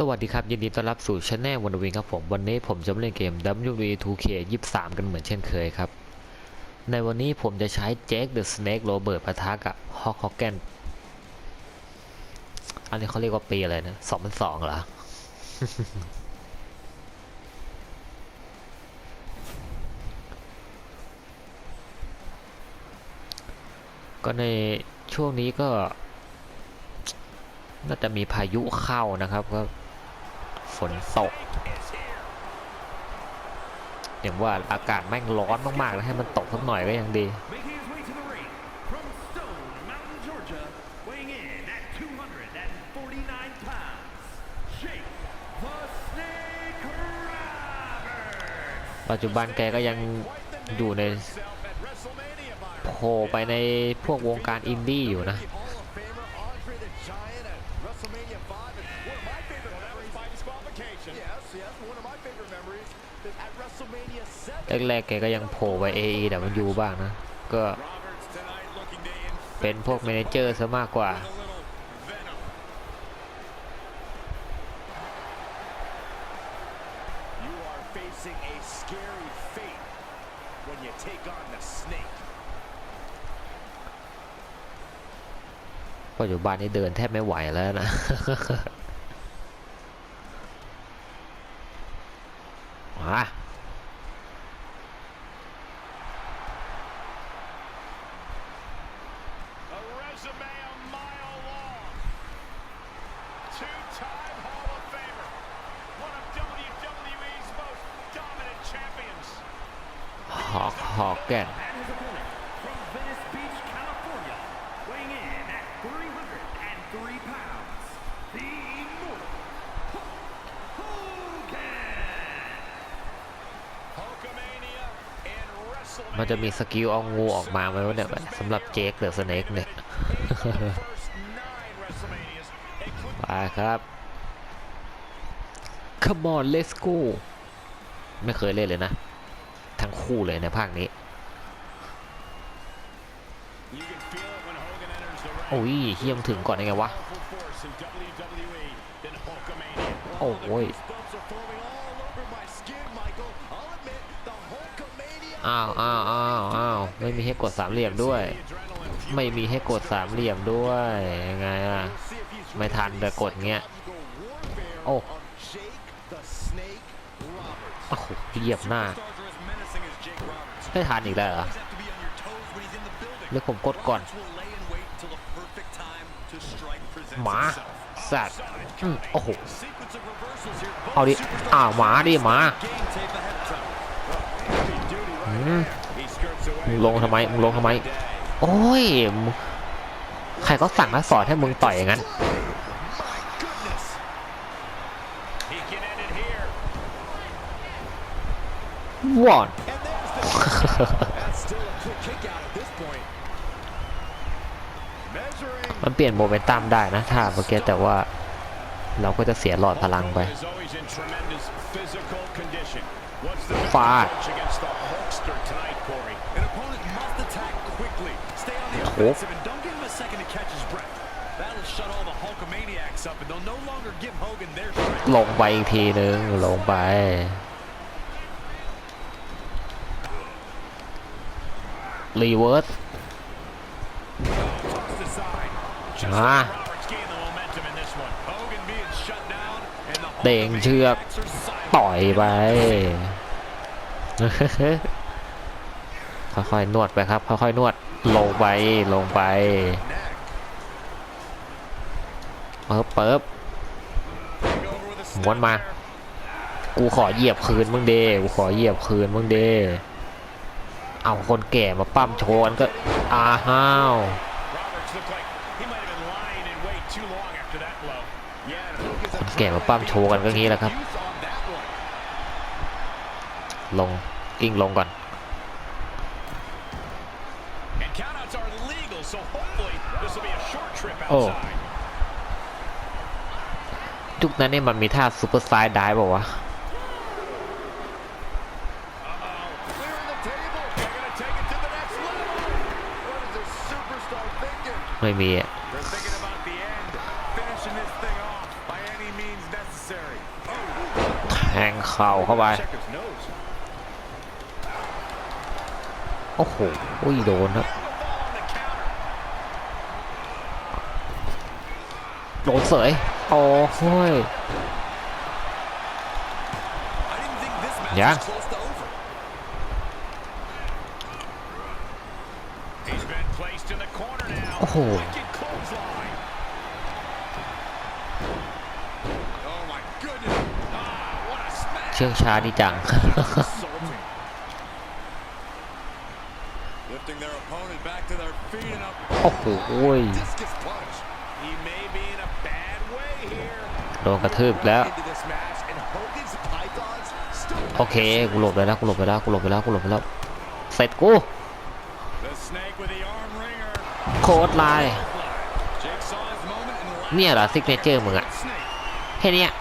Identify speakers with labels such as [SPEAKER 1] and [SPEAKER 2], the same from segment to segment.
[SPEAKER 1] สวัสดีครับ ยินดีต้อนรับสู่ช anel วันวิงครับผม วันนี้ผมจะมาเล่นเกม WWE 2K 23 กันเหมือนเช่นเคยครับ ในวันนี้ผมจะใช้เจคเดอะสเนกโรเบิร์ตปะทะกับฮอกฮอกแกนอันนี้เขาเรียกว่าปีอะไรนะ2002เหรอ ก็ในช่วงนี้ก็น่าจะมีพายุเข้านะครับก็ ฝนตกอย่างว่าอากาศแม่งร้อนมากๆแล้วให้มันตกสักหน่อยก็ยังดี ปัจจุบันแกก็ยังอยู่ในโผล่ไปในพวกวงการอินดี้อยู่นะ แรกๆแกก็ยังโผล่ไป AEW บ้างนะ ก็เป็นพวกเมเนเจอร์ซะมากกว่าปัจจุบันนี้เดินแทบไม่ไหวแล้วนะ มา
[SPEAKER 2] Hulk Hogan. Hulkamania and WrestleMania.
[SPEAKER 1] มันจะมีสกิลเอางูออกมาไหมวะเนี่ยสำหรับเจคเดอะสเนกเนี่ย
[SPEAKER 2] First nine WrestleManias, including
[SPEAKER 1] ไปครับ Come on let's go ไม่เคยเล่นเลยนะั้งคู่เลยในภาคนี้โอ้ยเฮียมถึงก่อนได้ไงวะ โอ้ยอ้าวอ้าวอ้าวอ้าวไม่มีให้กดสามเหลี่ยมด้วย ไม่มีให้กดสามเหลี่ยมด้วยยังไงอะไม่ทันแต่กดเงี้ยโอ้โอ้เหยียบหน้า ไม่ทันอีกแล้วเหรอเดี๋ยวผมกดก่อนหมาสัตว์โอ้โหเอาดิอ้าวหมาดิหมาลงทำไมมึงลงทำไม โอ้ย ใครก็สั่งและสอนให้มึงต่อยอย่างนั้นวัน มันเปลี่ยนโมเมนตัมได้นะถ้าเมื่อกี้แต่ว่าเราก็จะเสียหลอดพลังไป
[SPEAKER 2] Is always in tremendous physical condition. What's the
[SPEAKER 1] Fuck.
[SPEAKER 2] approach against the Hulkster tonight, Corey? An opponent must attack quickly. Stay on the
[SPEAKER 1] Oh.
[SPEAKER 2] offensive and don't give him a second to catch his breath. That'll shut all the Hulkamaniacs up and they'll no longer give Hogan their strength.
[SPEAKER 1] ลงไปอีกทีนึงลงไป รีเวิร์ส
[SPEAKER 2] Tossed aside. Just
[SPEAKER 1] Ah.
[SPEAKER 2] let Roberts gain the momentum in this one. Hogan being shut down and the
[SPEAKER 1] เด้งเชือก
[SPEAKER 2] Hulkamaniacs are silent.
[SPEAKER 1] ต่อยไป ค่อยๆนวดไปครับ ค่อยๆนวดลงไปลงไป
[SPEAKER 2] Neck.
[SPEAKER 1] เปิบเปิบ
[SPEAKER 2] Take over with a
[SPEAKER 1] ม้วน
[SPEAKER 2] snap
[SPEAKER 1] มา
[SPEAKER 2] there.
[SPEAKER 1] กูขอเหยียบคืนมึงเดกูขอเหยียบคืนมึงเด เอาคนแก่มาปั้มโชว์กันก็อ้าห้าว
[SPEAKER 2] Roberts looked like he might have been lying in wait too long after that blow. Yeah, and Hogan's
[SPEAKER 1] คนแก่มาปั้มโชว์กันก็งี้แหละครับ
[SPEAKER 2] youth on that one.
[SPEAKER 1] ลงกิ้งลงก่อน
[SPEAKER 2] And countouts are legal, so hopefully this will be a short trip
[SPEAKER 1] Oh.
[SPEAKER 2] outside.
[SPEAKER 1] ยุคนั้นนี่มันมีท่าซูเปอร์ไซด์ได้ป่าวะ
[SPEAKER 2] finishing this thing off by any means necessary.
[SPEAKER 1] งเข่าเข้าไป
[SPEAKER 2] Check his nose.
[SPEAKER 1] โอ้โหอุ้ยโดนครับ
[SPEAKER 2] The ball on the counter.
[SPEAKER 1] โดนเสย โอ้โห้ย
[SPEAKER 3] I
[SPEAKER 2] smash.
[SPEAKER 1] เชื่องช้าดีจัง
[SPEAKER 2] Insulting.
[SPEAKER 3] Lifting their opponent back to their feet and a
[SPEAKER 1] โอ้โหย
[SPEAKER 3] discus punch.
[SPEAKER 2] He may be in a bad way here.
[SPEAKER 1] โดนกระทืบแล้ว
[SPEAKER 3] Into this match and Hogan's Pythons still
[SPEAKER 1] โอเค กูหลบไปแล้ว กูหลบไปแล้ว กูหลบไปแล้ว กูหลบไปแล้ว เสร็จกู โค้ดล
[SPEAKER 3] น์
[SPEAKER 1] เนี่ยเหรอซิกเนเจอร์มึงอะแค่นี้อะ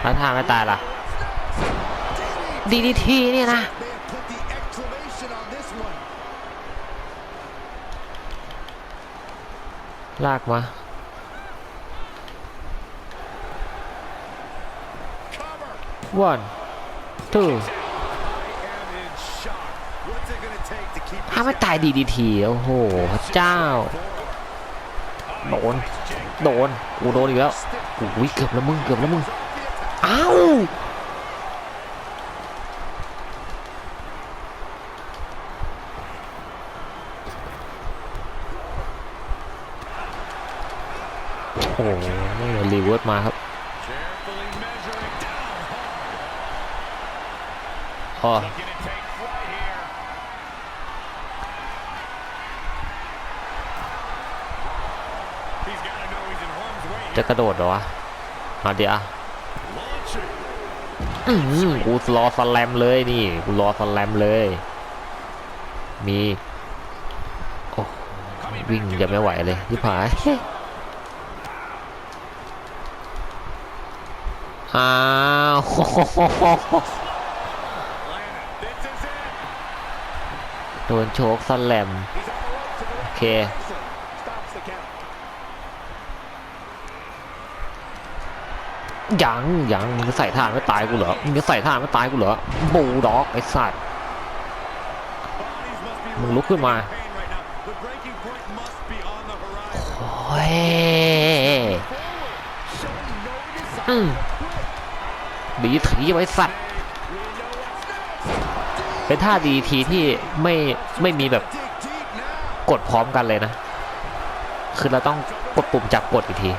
[SPEAKER 1] แล้วทางไม่ตายล่ะดีดีทีเนี่ยนะลากมา
[SPEAKER 2] วั
[SPEAKER 1] น two ไม่ตายดีดีทีโอ้โหพระเจ้า โดน โดนกูโดนอีกแล้วอุ้ยเกือบแล้วมึงเกือบแล้วมึงอ้าวโอ้โหรีเวิร์สมาครับ
[SPEAKER 2] Carefully measuring down hard.
[SPEAKER 1] อ๋อ จะกระโดดเหรอวะมาเดี๋ยว
[SPEAKER 2] Launching.
[SPEAKER 1] อื้อหือกูรอสแลมเลยนี่กูรอสแลมเลย มีโอ้วิ่งจะไม่ไหวเลยยิบหายอ้าว
[SPEAKER 2] This is it.
[SPEAKER 1] โดนโชกสแลม
[SPEAKER 2] He's on the rope to the
[SPEAKER 1] โอเค ยังยังมึงจะใส่ท่าไม่ตายกูเหรอ มึงจะใส่ท่าไม่ตายกูเหรอ บูด็อกไอ้สัตว์ มึงลุกขึ้นมาโอ้ยอืมดีถีไว้สัตว์ เป็นท่าดีทีที่ไม่ไม่มีแบบกดพร้อมกันเลยนะ คือเราต้องกดปุ่มจับกดอีกที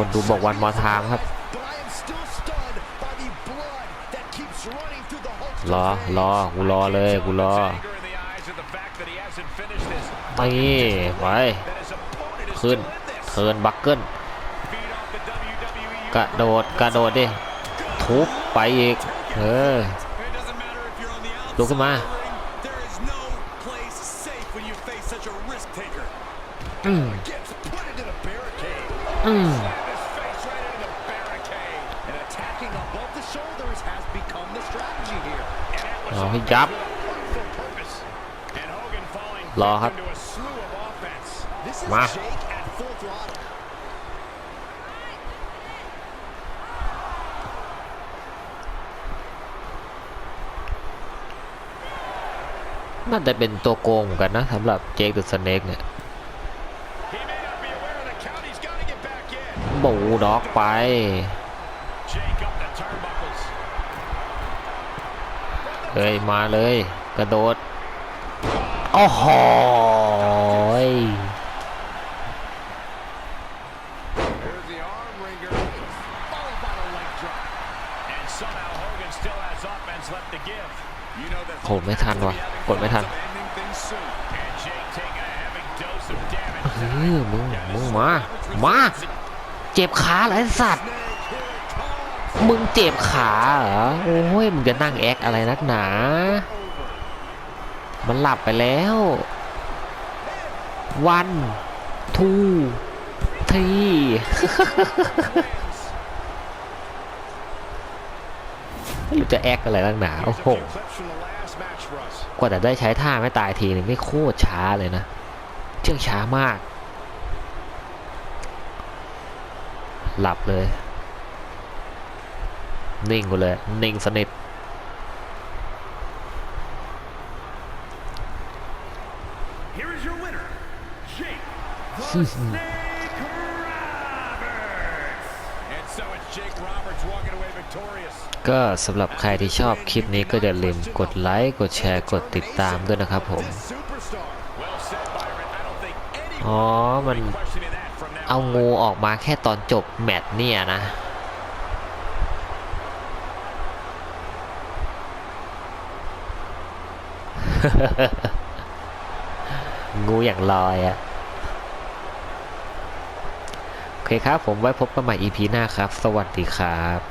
[SPEAKER 1] คนดูบอกวันมอทามครับรอรอกูรอเลยกูรอนี่ไปขึ้นเทินบักเกิลกระโดดกระโดดดิทุบไปอีกเออลุกขึ้นมาอืมอืม เอา
[SPEAKER 2] all
[SPEAKER 1] ให้ยับ
[SPEAKER 2] for purpose. And Hogan falling
[SPEAKER 1] รอครับ
[SPEAKER 2] into a slew of offense.
[SPEAKER 3] This is
[SPEAKER 1] Ma.
[SPEAKER 3] Jake at full throttle.
[SPEAKER 1] น่าจะเป็นตัวโกงเหมือนกันนะสำหรับเจคเดอะสเน็กเนี่ย
[SPEAKER 2] He may not be aware of the count. He's got to get back in.
[SPEAKER 1] บูลด็อกไป ยมาเลย กระโดดโอ้โหย
[SPEAKER 3] There's the arm wringer. Followed by the leg drop.
[SPEAKER 2] And somehow Hogan still has offense left to give.
[SPEAKER 3] You know that
[SPEAKER 1] โหไม่ทันว่ะกดไม่ทัน
[SPEAKER 3] ending things soon.
[SPEAKER 2] And Jake taking a heavy dose of damage.
[SPEAKER 1] เออมึงมึงมา มา เจ็บขาเหรอไอ้สัตว์ มึงเจ็บขาเหรอ โอ้ย มึงจะนั่งแอคอะไรนักหนา มันหลับไปแล้ว วันทูทีไม่รู้จะแอคอะไรนักหนา โอ้โห กว่าจะได้ใช้ท่าไม่ตายทีนึงไม่โคตรช้าเลยนะ เชื่องช้ามาก หลับเลย นิ่งกูเลยนิ่งสนิท
[SPEAKER 3] Here is your winner, Jake the Snake Roberts.
[SPEAKER 2] And so it's Jake Roberts walking away victorious.
[SPEAKER 1] ก็สำหรับใครที่ชอบคลิปนี้ก็อย่าลืมกดไลค์กดแชร์กดติดตามด้วยนะครับผม
[SPEAKER 2] This superstar. Well said, Byron. I don't think anyone
[SPEAKER 1] อ๋อ มัน
[SPEAKER 2] will be questioning that from now
[SPEAKER 1] เอา
[SPEAKER 2] on.
[SPEAKER 1] งูออกมาแค่ตอนจบแมตช์เนี่ยนะ งูอย่างลอยอะโอเคครับผมไว้พบกันใหม่ EP หน้าครับ สวัสดีครับ